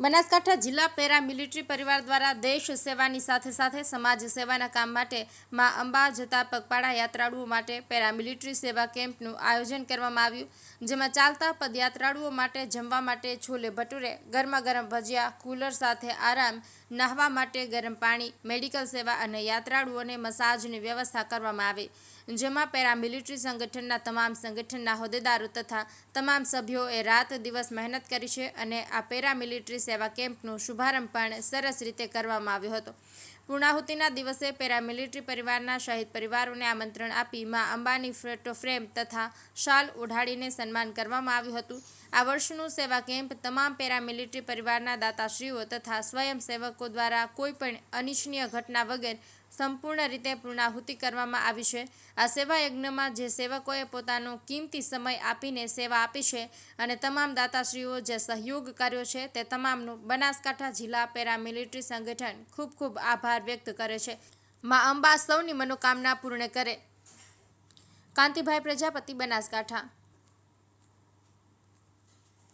બનાસકાંઠા જિલ્લા para military પરિવાર દ્વારા દેશ સેવાની સાથે સાથે સમાજ સેવાના કામ માટે મા અંબા જતા પગપાળા યાત્રાળુઓ માટે પેરા મિલિટરી સેવા કેમ્પનું આયોજન કરવામાં આવ્યું, જેમાં ચાલતા પદયાત્રાળુઓ માટે જમવા માટે છોલે ભટુરે, ગરમા ગરમ ભજીયા, કુલર સાથે આરામ, નાહવા માટે ગરમ પાણી, મેડિકલ સેવા અને યાત્રાળુઓને મસાજની વ્યવસ્થા કરવામાં આવી, જેમાં પેરામિલિટરી સંગઠનના તમામ સંગઠનના હોદ્દેદારો તથા તમામ સભ્યોએ રાત દિવસ મહેનત કરી છે અને આ પેરામિલિટરી સેવા કેમ્પનો શુભારંભ પણ સરસ રીતે કરવામાં આવ્યો હતો. પૂર્ણાહુતિના દિવસે પેરામિલિટરી પરિવારના શહીદ પરિવારોને આમંત્રણ આપી માં અંબાની ફોટો ફ્રેમ તથા શાલ ઓઢાડીને સન્માન કરવામાં આવ્યું હતું. આ વર્ષનું સેવા કેમ્પ તમામ પેરામિલિટરી પરિવારના દાતાશ્રીઓ તથા સ્વયંસેવકો દ્વારા કોઈપણ અનિચ્છનીય ઘટના વગર સંપૂર્ણ રીતે પૂર્ણાહુતિ કરવામાં આવી છે. આ સેવા યજ્ઞમાં જે સેવકોએ પોતાનો કિંમતી સમય આપીને સેવા આપી છે અને તમામ દાતાશ્રીઓ જે સહયોગ કર્યો છે તે તમામનું બનાસકાંઠા જિલ્લા પેરામિલિટરી સંગઠન ખૂબ ખૂબ આભાર વ્યક્ત કરે છે. મા અંબા સૌની મનોકામના પૂર્ણ કરે. કાંતિભાઈ પ્રજાપતિ બનાસકાંઠા.